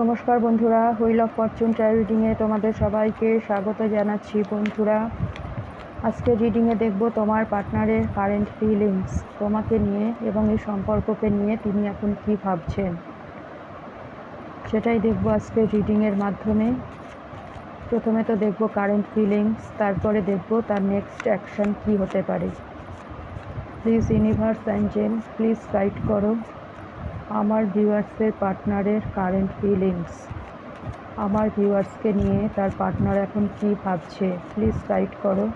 নমস্কার বন্ধুরা wheel of fortune tarot রিডিংয়ে তোমাদের সবাইকে স্বাগত জানাচ্ছি বন্ধুরা। আজকে রিডিংয়ে দেখব তোমার পার্টনারের কারেন্ট ফিলিংস তোমাকে নিয়ে এবং এই সম্পর্ককে নিয়ে তিনি এখন কি ভাবছেন। সেটাই দেখব আজকে রিডিংয়ের মাধ্যমে। প্রথমে তো দেখব কারেন্ট ফিলিংস তারপরে দেখব তার নেক্সট অ্যাকশন কি হতে পারে। Please universe angel please guide করো। আমার ভিউয়ার্সের পার্টনারের কারেন্ট ফিলিংস আমার ভিউয়ার্সকে নিয়ে তার পার্টনার এখন কি ভাবছে প্লিজ গাইড করো।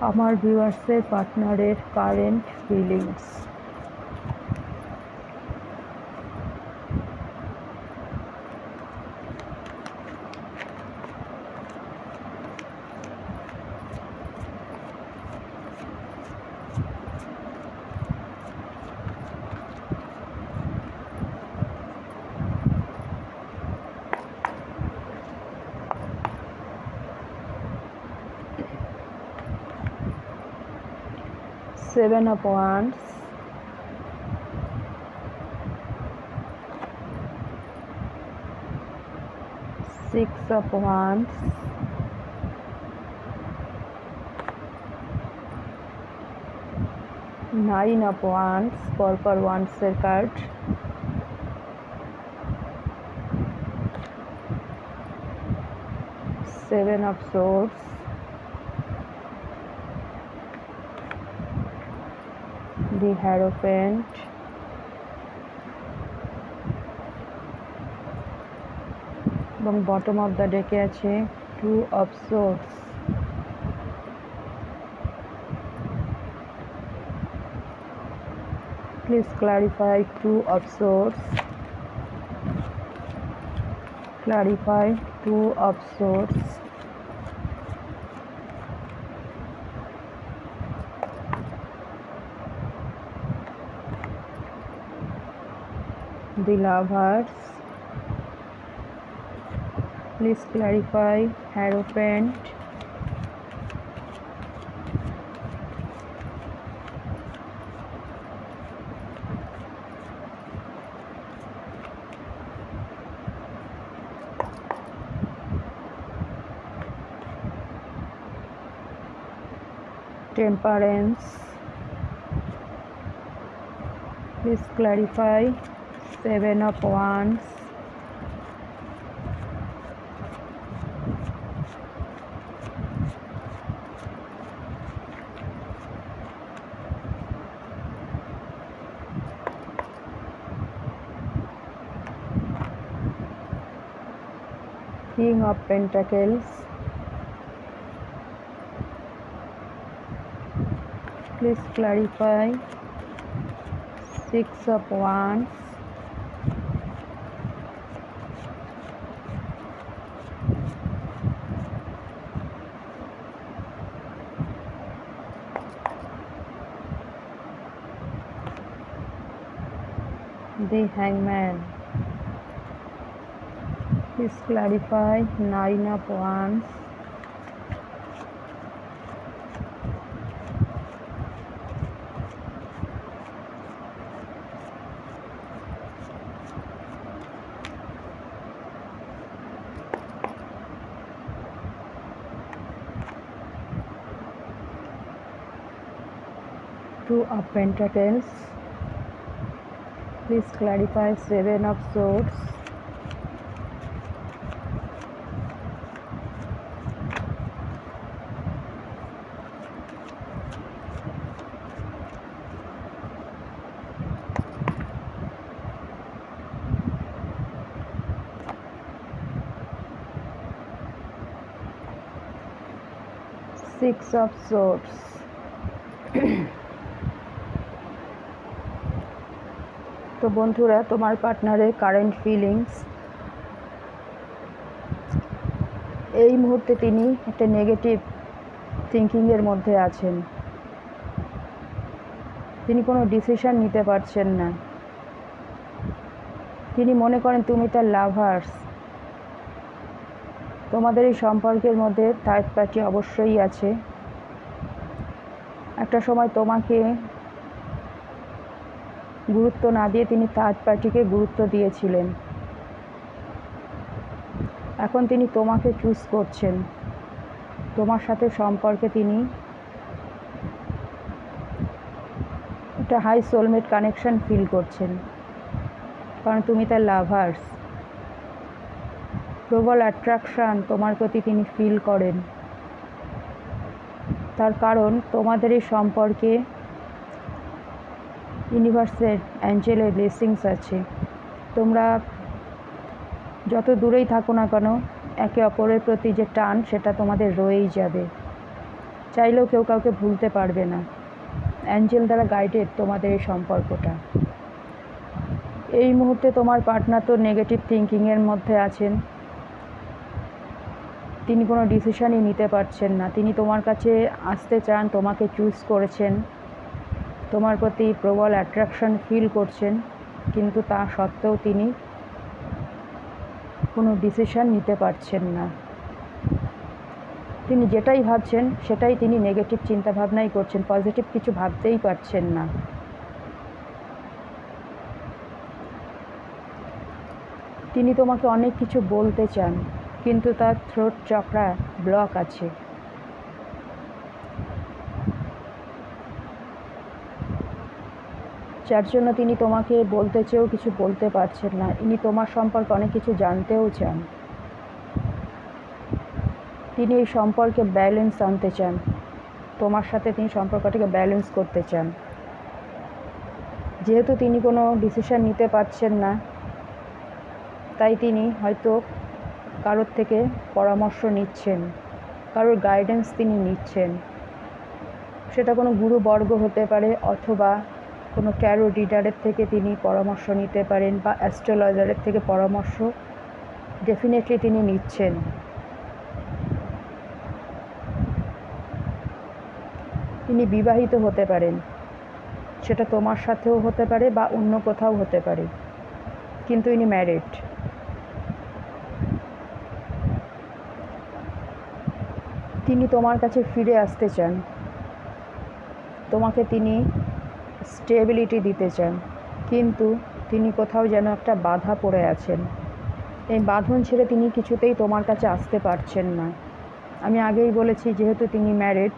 আমার ভিউয়ার্সের পার্টনারের current feelings seven of wands six of wands nine of wands পরপর ওয়ান্ডসের card seven of swords The Hierophant, এবং বটম অফ দ্য ডেকে আছে two of swords please clarify two of swords clarify two of swords the lovers please clarify hierophant temperance please clarify seven of wands king of pentacles. Please clarify. Six of wands the hangman. Please clarify nine of wands two of pentacles please clarify seven of swords six of swords তো বন্ধুরা, তোমার পার্টনারের current feelings এই মুহূর্তে তিনি একটা negative থিঙ্কিংয়ের মধ্যে আছেন। তিনি কোনো ডিসিশন নিতে পারছেন না। তিনি মনে করেন, তুমি তার লাভার্স তোমাদের এই সম্পর্কের মধ্যে থার্ড পার্টি অবশ্যই আছে। একটা সময় তোমাকে গুরুত্ব না দিয়ে তিনি থার্ড পার্টিকে গুরুত্ব দিয়েছিলেন। এখন তিনি তোমাকে চুজ করছেন। তোমার সাথে সম্পর্কে তিনি একটা হাই সোলমেট কানেকশন ফিল করছেন। কারণ তুমি তার লাভার্স প্রবল অ্যাট্রাকশান তোমার প্রতি তিনি ফিল করেন। তার কারণ তোমাদের এই সম্পর্কে ইউনিভার্সের অ্যাঞ্জেলের ব্লেসিংস আছে। তোমরা যত দূরেই থাকো না কেন, একে অপরের প্রতি যে টান, সেটা তোমাদের রয়েই যাবে। চাইলেও কেউ কাউকে ভুলতে পারবে না। অ্যাঞ্জেল দ্বারা গাইডেড তোমাদের এই সম্পর্কটা। এই মুহূর্তে তোমার পার্টনার তো নেগেটিভ থিঙ্কিংয়ের মধ্যে আছেন। তিনি কোনো ডিসিশনই নিতে পারছেন না। তিনি তোমার কাছে আসতে চান, তোমাকে চুজ করেছেন। তোমার প্রতি প্রবল অ্যাট্রাকশন ফিল করছেন, কিন্তু তা সত্ত্বেও তিনি কোনো ডিসিশন নিতে পারছেন না। তিনি যেটাই ভাবছেন, সেটাই তিনি নেগেটিভ চিন্তাভাবনাই করছেন পজিটিভ কিছু ভাবতেই পারছেন না। তিনি তোমাকে অনেক কিছু বলতে চান, কিন্তু তার থ্রোট চক্রা ব্লক আছে। যার জন্য তিনি তোমাকে বলতে চেয়েও কিছু বলতে পারছেন না। ইনি তোমার সম্পর্কে অনেক কিছু জানতেও চান। তিনি এই সম্পর্কে ব্যালেন্স আনতে চান। তোমার সাথে তিনি সম্পর্কটাকে ব্যালেন্স করতে চান। যেহেতু তিনি কোনো ডিসিশন নিতে পারছেন না, তাই তিনি হয়তো কারোর থেকে পরামর্শ নিচ্ছেন, কারোর গাইডেন্স তিনি নিচ্ছেন। সেটা কোনো গুরুবর্গ হতে পারে অথবা কোনো ট্যারো রিডারের থেকে তিনি পরামর্শ নিতে পারেন বা অ্যাস্ট্রোলজারের থেকে পরামর্শ ডেফিনেটলি তিনি নিচ্ছেন। তিনি বিবাহিত হতে পারেন। সেটা তোমার সাথেও হতে পারে বা অন্য কোথাও হতে পারে। কিন্তু ইনি ম্যারিড তিনি তোমার কাছে ফিরে আসতে চান। তোমাকে তিনি স্টেবিলিটি দিতে চান, কিন্তু তিনি কোথাও যেন একটা বাধা পড়ে আছেন। এই বাঁধন ছেড়ে তিনি কিছুতেই তোমার কাছে আসতে পারছেন না। আমি আগেই বলেছি, যেহেতু তিনি ম্যারিড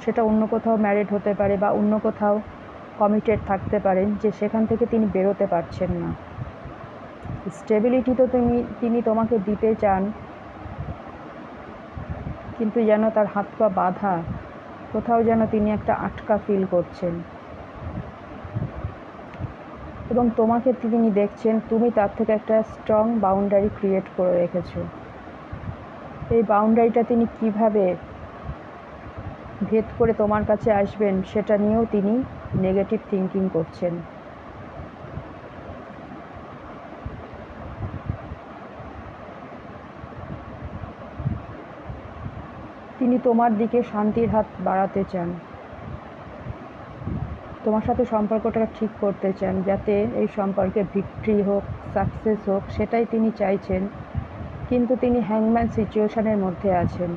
সেটা অন্য কোথাও ম্যারিড হতে পারে বা অন্য কোথাও কমিটেড থাকতে পারেন যে সেখান থেকে তিনি বেরোতে পারছেন না। স্টেবিলিটি তো তুমি, তিনি তোমাকে দিতে চান, কিন্তু যেন তার হাত পা বাধা, কোথাও যেন তিনি একটা আটকা ফিল করছেন। এবং তোমাকে তিনি দেখছেন, তুমি তার থেকে একটা স্ট্রং বাউন্ডারি ক্রিয়েট করে রেখেছো। এই বাউন্ডারিটা তিনি কীভাবে ভেদ করে তোমার কাছে আসবেন, সেটা নিয়েও তিনি নেগেটিভ থিঙ্কিং করছেন। তিনি তোমার দিকে শান্তির হাত বাড়াতে চান। তোমার সাথে সম্পর্কটা ঠিক করতে চান, যাতে এই সম্পর্কে ভিক্টরি হোক, সাকসেস হোক, সেটাই তিনি চাইছেন। কিন্তু তিনি হ্যাংম্যান সিচুয়েশনের মধ্যে আছেন।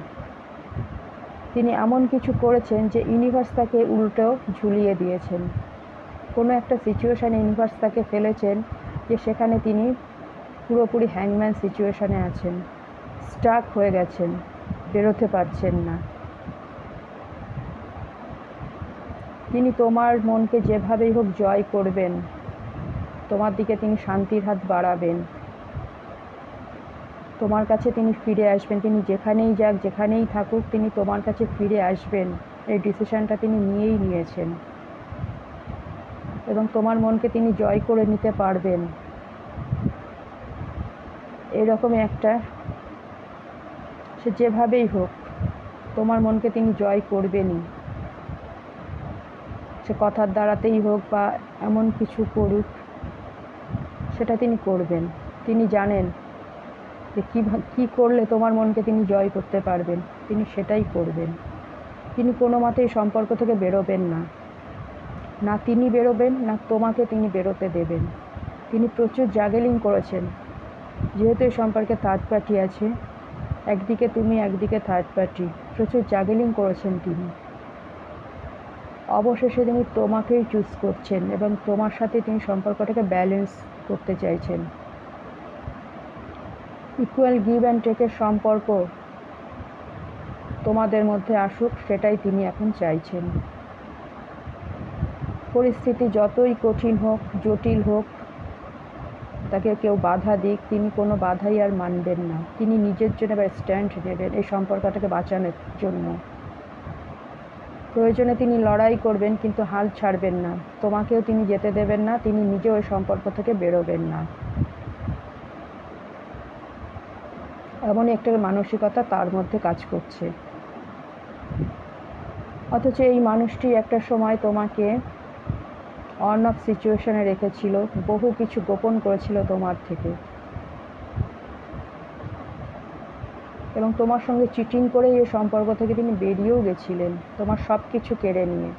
তিনি এমন কিছু করেছেন যে ইউনিভার্স তাকে উল্টো ঝুলিয়ে দিয়েছেন। কোনো একটা সিচুয়েশানে ইউনিভার্স তাকে ফেলেছেন যে সেখানে তিনি পুরোপুরি হ্যাংম্যান সিচুয়েশানে আছেন। স্টাক হয়ে গেছেন, বেরোতে পারছেন না। তিনি তোমার মনকে যেভাবেই হোক জয় করবেন, তোমার দিকে তিনি শান্তির হাত বাড়াবেন। তোমার কাছে তিনি ফিরে আসবেন, তিনি যেখানেই যাক, যেখানেই থাকুক, তিনি তোমার কাছে ফিরে আসবেন। এই ডিসিশানটা তিনি নিয়েই নিয়েছেন। এবং তোমার মনকে তিনি জয় করে নিতে পারবেন। এরকমই একটা, সে যেভাবেই হোক, তোমার মনকে তিনি জয় করবেনই। সে কথার দ্বারাতেই হোক বা এমন কিছু করুক, সেটা তিনি করবেন। তিনি জানেন যে কী কী করলে তোমার মনকে তিনি জয় করতে পারবেন। তিনি সেটাই করবেন। তিনি কোনো মতেই সম্পর্ক থেকে বেরোবেন না। না তিনি বেরোবেন, না তোমাকে তিনি বেরোতে দেবেন। তিনি প্রচুর জাগেলিং করেছেন। যেহেতু এই সম্পর্কে থার্ড পার্টি আছে, একদিকে তুমি, একদিকে থার্ড পার্টি প্রচুর জাগেলিং করেছেন তিনি। অবশেষে তিনি তোমাকেই চুজ করছেন এবং তোমার সাথে তিনি সম্পর্কটাকে ব্যালেন্স করতে চাইছেন। ইকুয়াল গিভ অ্যান্ড টেকের সম্পর্ক তোমাদের মধ্যে আসুক, সেটাই তিনি এখন চাইছেন। পরিস্থিতি যতই কঠিন হোক, জটিল হোক, তাকে কেউ বাধা দিক, তিনি কোনো বাধাই আর মানবেন না। তিনি নিজের জন্য এবার স্ট্যান্ড নেবেন এই সম্পর্কটাকে বাঁচানোর জন্য। প্রয়োজনে তিনি লড়াই করবেন, কিন্তু হাল ছাড়বেন না। তোমাকেও তিনি যেতে দেবেন না, তিনি নিজে ওই সম্পর্ক থেকে বেরোবেন না। এমন একটা মানসিকতা তার মধ্যে কাজ করছে। অথচ এই মানুষটি একটা সময় তোমাকে অন অফ সিচুয়েশনে রেখেছিল, বহু কিছু গোপন করেছিল তোমার থেকে। এবং তোমার সঙ্গে চিটিং করে এই সম্পর্ক থেকে তিনি বেরিয়েও গেছিলেন। তোমার সব কিছু কেড়ে নিয়ে।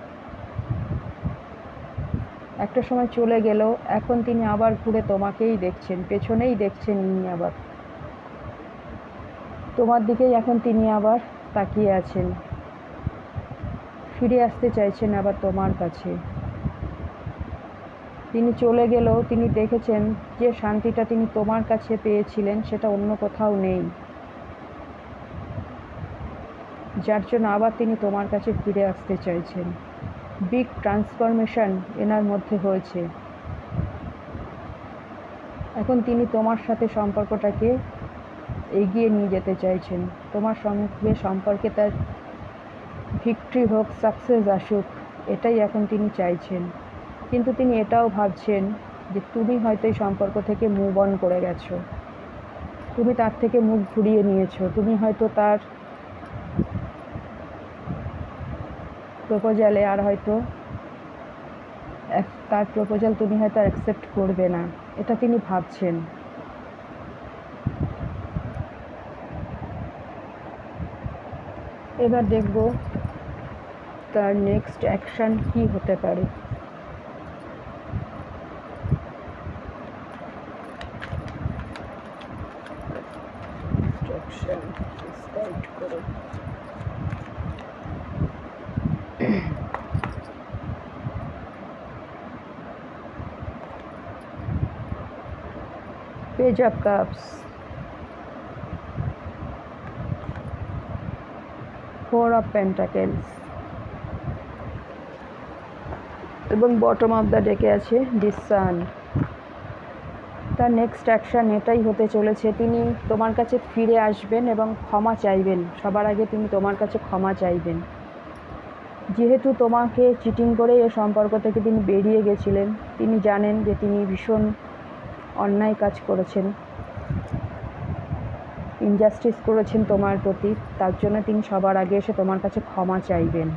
একটা সময় চলে গেলেও এখন তিনি আবার ঘুরে তোমাকেই দেখছেন, পেছনেই দেখছেন ইনি আবার। তোমার দিকেই এখন তিনি আবার তাকিয়ে আছেন। ফিরে আসতে চাইছেন আবার তোমার কাছে। তিনি চলে গেলেও তিনি দেখেছেন যে শান্তিটা তিনি তোমার কাছে পেয়েছিলেন, সেটা অন্য কোথাও নেই। যার জন্য আবার তিনি তোমার কাছে ফিরে আসতে চাইছেন। বিগ ট্রান্সফরমেশন এনার মধ্যে হয়েছে। এখন তিনি তোমার সাথে সম্পর্কটাকে এগিয়ে নিয়ে যেতে চাইছেন। তোমার সঙ্গে সম্পর্কে তার ভিক্টরি হোক সাকসেস আসুক, এটাই এখন তিনি চাইছেন। কিন্তু তিনি এটাও ভাবছেন যে তুমি হয়তো এই সম্পর্ক থেকে মুভ অন করে গেছো। তুমি তার থেকে মুখ ঘুরিয়ে নিয়েছো। তুমি হয়তো তার প্রপোজালে আর হয়তো তার প্রপোজাল তুমি হয়তো অ্যাকসেপ্ট করবে না। এটা তিনি ভাবছেন। এবার দেখব তার নেক্সট অ্যাকশান কি হতে পারে। Page of cups. Four of pentacles. এবং বটম অফ দ্য ডেকে আছে দিস সান তার নেক্সট অ্যাকশান এটাই হতে চলেছে। তিনি তোমার কাছে ফিরে আসবেন এবং ক্ষমা চাইবেন। সবার আগে তিনি তোমার কাছে ক্ষমা চাইবেন। যেহেতু তোমাকে চিটিং করে এ সম্পর্ক থেকে তিনি বেরিয়ে গেছিলেন, তিনি জানেন যে তিনি ভীষণ অন্যায় কাজ করেছেন। ইনজাস্টিস করেছেন তোমার প্রতি, তার জন্য তিনি সবার আগে এসে তোমার কাছে ক্ষমা চাইবেন।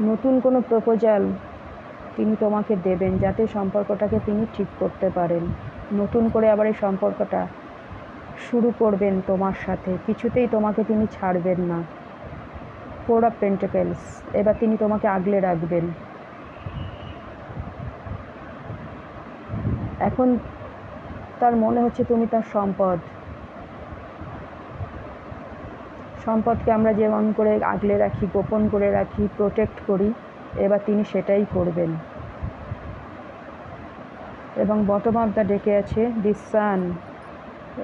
নতুন কোনো প্রপোজাল তিনি তোমাকে দেবেন যাতে সম্পর্কটাকে তিনি ঠিক করতে পারেন। নতুন করে আবার এই সম্পর্কটা শুরু করবেন তোমার সাথে। কিছুতেই তোমাকে তিনি ছাড়বেন না। ফোর অফ পেন্টেকেলস এবার তিনি তোমাকে আগলে রাখবেন। এখন তার মনে হচ্ছে তুমি তার সম্পদ। সম্পদকে আমরা যেমন করে আগলে রাখি, গোপন করে রাখি প্রোটেক্ট করি, এবার তিনি সেটাই করবেন। এবং বটম অফ ডেকে আছে দি সান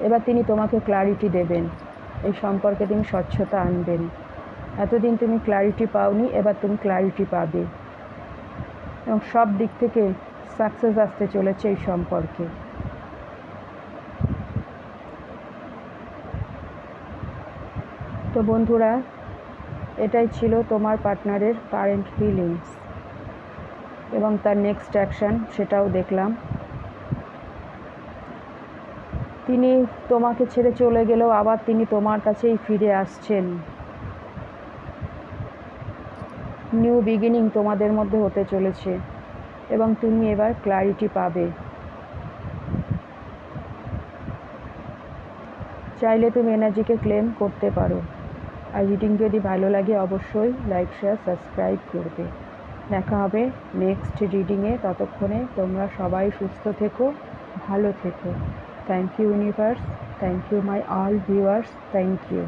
এবার তিনি তোমাকে ক্লারিটি দেবেন। এই সম্পর্কে তিনি স্বচ্ছতা আনবেন। এতদিন তুমি ক্লারিটি পাওনি, এবার তুমি ক্লারিটি পাবে। এবং সব দিক থেকে সাকসেস আসতে চলেছে এই সম্পর্কে। তো বন্ধুরা, এটাই ছিল তোমার পার্টনারের কারেন্ট ফিলিংস এবং তার নেক্সট অ্যাকশান সেটাও দেখলাম। তিনি তোমাকে ছেড়ে চলে গেলেও আবার তিনি তোমার কাছেই ফিরে আসছেন। নিউ বিগিনিং তোমাদের মধ্যে হতে চলেছে। এবং তুমি এবার ক্লারিটি পাবে। চাইলে তুমি এনার্জিকে ক্লেম করতে পারো। আর রিডিং যদি ভালো লাগে, অবশ্যই লাইক শেয়ার সাবস্ক্রাইব করবে। দেখা হবে নেক্সট রিডিংয়ে ততক্ষণে তোমরা সবাই সুস্থ থেকো, ভালো থেকো। Thank you universe thank you my all viewers thank you